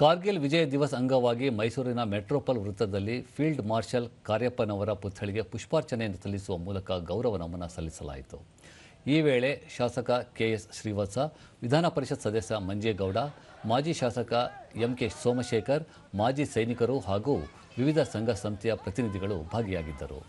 ಕಾರ್ಗಿಲ್ ವಿಜಯ ದಿವಸ್ ಅಂಗವಾಗಿ ಮೈಸೂರಿನ ಮೆಟ್ರೋಪಾಲ್ ವೃತ್ತದಲ್ಲಿ ಫೀಲ್ಡ್ ಮಾರ್ಷಲ್ ಕಾರ್ಯಪ್ಪನವರ ಪುತ್ಥಳಿಗೆ ಪುಷ್ಪಾರ್ಚನೆಯನ್ನು ಸಲ್ಲಿಸುವ ಮೂಲಕ ಗೌರವ ನಮನ ಸಲ್ಲಿಸಲಾಯಿತು. ಈ ವೇಳೆ ಶಾಸಕ ಕೆಎಸ್ ಶ್ರೀವತ್ಸ, ವಿಧಾನ ಪರಿಷತ್ ಸದಸ್ಯ ಮಂಜೇಗೌಡ, ಮಾಜಿ ಶಾಸಕ ಎಂಕೆ ಸೋಮಶೇಖರ್, ಮಾಜಿ ಸೈನಿಕರು ಹಾಗೂ ವಿವಿಧ ಸಂಘ ಸಂಸ್ಥೆಯ ಪ್ರತಿನಿಧಿಗಳು ಭಾಗಿಯಾಗಿದ್ದರು.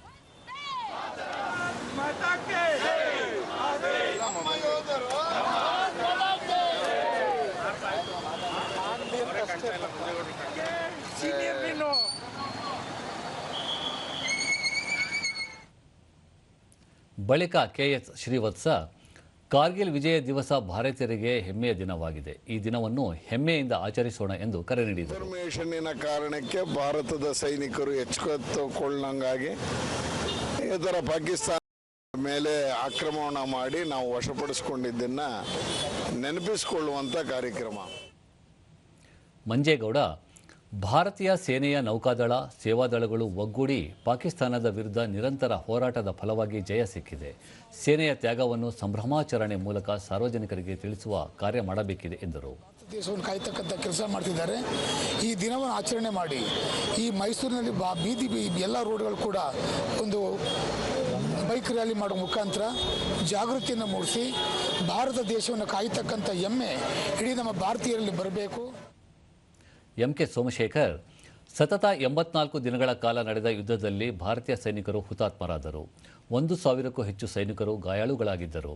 ಬಳಿಕ ಕೆಎಸ್ ಶ್ರೀವತ್ಸ, ಕಾರ್ಗಿಲ್ ವಿಜಯ ದಿವಸ ಭಾರತೀಯರಿಗೆ ಹೆಮ್ಮೆಯ ದಿನವಾಗಿದೆ. ಈ ದಿನವನ್ನು ಹೆಮ್ಮೆಯಿಂದ ಆಚರಿಸೋಣ ಎಂದು ಕರೆ ನೀಡಿದರು. ಇನ್ಫಾರ್ಮೇಷನ್ನಿನ ಕಾರಣಕ್ಕೆ ಭಾರತದ ಸೈನಿಕರು ಎಚ್ಚೆತ್ತುಕೊಳ್ಳಂಗಾಗಿ ಇದರ ಪಾಕಿಸ್ತಾನ ಮೇಲೆ ಆಕ್ರಮಣ ಮಾಡಿ ನಾವು ವಶಪಡಿಸಿಕೊಂಡಿದ್ದನ್ನು ನೆನಪಿಸಿಕೊಳ್ಳುವಂಥ ಕಾರ್ಯಕ್ರಮ. ಮಂಜೇಗೌಡ, ಭಾರತೀಯ ಸೇನೆಯ ನೌಕಾದಳ ಸೇವಾದಳಗಳು ಒಗ್ಗೂಡಿ ಪಾಕಿಸ್ತಾನದ ವಿರುದ್ಧ ನಿರಂತರ ಹೋರಾಟದ ಫಲವಾಗಿ ಜಯ ಸಿಕ್ಕಿದೆ. ಸೇನೆಯ ತ್ಯಾಗವನ್ನು ಸಂಭ್ರಮಾಚರಣೆ ಮೂಲಕ ಸಾರ್ವಜನಿಕರಿಗೆ ತಿಳಿಸುವ ಕಾರ್ಯ ಮಾಡಬೇಕಿದೆ ಎಂದರು. ದೇಶವನ್ನು ಕಾಯ್ತಕ್ಕಂಥ ಕೆಲಸ ಮಾಡ್ತಿದ್ದಾರೆ. ಈ ದಿನವನ್ನು ಆಚರಣೆ ಮಾಡಿ, ಈ ಮೈಸೂರಿನಲ್ಲಿ ಬೀದಿ ಎಲ್ಲ ರೋಡ್ಗಳು ಕೂಡ ಒಂದು ಬೈಕ್ ರ್ಯಾಲಿ ಮಾಡೋ ಮುಖಾಂತರ ಜಾಗೃತಿಯನ್ನು ಮೂಡಿಸಿ, ಭಾರತ ದೇಶವನ್ನು ಕಾಯ್ತಕ್ಕಂಥ ಹೆಮ್ಮೆ ಇಡೀ ನಮ್ಮ ಭಾರತೀಯರಲ್ಲಿ ಬರಬೇಕು. ಎಂ ಕೆ ಸೋಮಶೇಖರ್ ಸತತ ಎಂಬತ್ನಾಲ್ಕು ದಿನಗಳ ಕಾಲ ನಡೆದ ಯುದ್ಧದಲ್ಲಿ ಭಾರತೀಯ ಸೈನಿಕರು ಹುತಾತ್ಮರಾದರು. ಒಂದು ಸಾವಿರಕ್ಕೂ ಹೆಚ್ಚು ಸೈನಿಕರು ಗಾಯಾಳುಗಳಾಗಿದ್ದರು.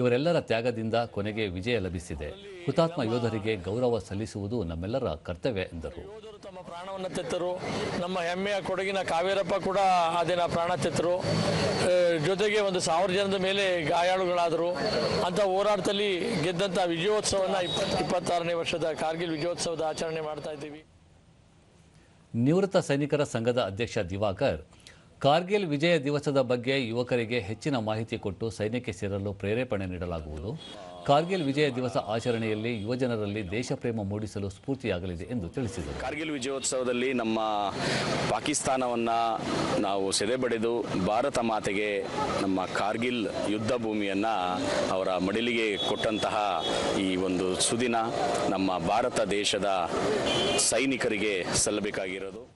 ಇವರೆಲ್ಲರ ತ್ಯಾಗದಿಂದ ಕೊನೆಗೆ ವಿಜಯ ಲಭಿಸಿದೆ. ಹುತಾತ್ಮ ಯೋಧರಿಗೆ ಗೌರವ ಸಲ್ಲಿಸುವುದು ನಮ್ಮೆಲ್ಲರ ಕರ್ತವ್ಯ, ಎಂದರು. ತಮ್ಮ ಪ್ರಾಣವನ್ನು ತೆತ್ತರು. ನಮ್ಮ ಹೆಮ್ಮೆಯ ಕೊಡಗಿನ ಕಾವೇರಪ್ಪ ಕೂಡ ಆ ದಿನ ಪ್ರಾಣ ತೆತ್ತರು. ಜೊತೆಗೆ ಒಂದು ಸಾವಿರ ಜನದ ಮೇಲೆ ಗಾಯಾಳುಗಳಾದರು. ಅಂತ ಹೋರಾಟದಲ್ಲಿ ಗೆದ್ದಂಥ ವಿಜಯೋತ್ಸವನ ಇಪ್ಪ, ಇಪ್ಪತ್ತಾರನೇ ವರ್ಷದ ಕಾರ್ಗಿಲ್ ವಿಜಯೋತ್ಸವದ ಆಚರಣೆ ಮಾಡ್ತಾ ಇದ್ದೀವಿ. ನಿವೃತ್ತ ಸೈನಿಕರ ಸಂಘದ ಅಧ್ಯಕ್ಷ ದಿವಾಕರ್, ಕಾರ್ಗಿಲ್ ವಿಜಯ ದಿವಸದ ಬಗ್ಗೆ ಯುವಕರಿಗೆ ಹೆಚ್ಚಿನ ಮಾಹಿತಿ ಕೊಟ್ಟು ಸೈನ್ಯಕ್ಕೆ ಸೇರಲು ಪ್ರೇರೇಪಣೆ ನೀಡಲಾಗುವುದು. ಕಾರ್ಗಿಲ್ ವಿಜಯ ದಿವಸ ಆಚರಣೆಯಲ್ಲಿ ಯುವಜನರಲ್ಲಿ ದೇಶಪ್ರೇಮ ಮೂಡಿಸಲು ಸ್ಫೂರ್ತಿಯಾಗಲಿದೆ ಎಂದು ತಿಳಿಸಿದರು. ಕಾರ್ಗಿಲ್ ವಿಜಯೋತ್ಸವದಲ್ಲಿ ನಮ್ಮ ಪಾಕಿಸ್ತಾನವನ್ನು ನಾವು ಸೆದೆಬಡೆದು ಭಾರತ ಮಾತೆಗೆ ನಮ್ಮ ಕಾರ್ಗಿಲ್ ಯುದ್ಧ ಭೂಮಿಯನ್ನು ಅವರ ಮಡಿಲಿಗೆ ಕೊಟ್ಟಂತಹ ಈ ಒಂದು ಸುದಿನ ನಮ್ಮ ಭಾರತ ದೇಶದ ಸೈನಿಕರಿಗೆ ಸಲ್ಲಬೇಕಾಗಿರೋದು.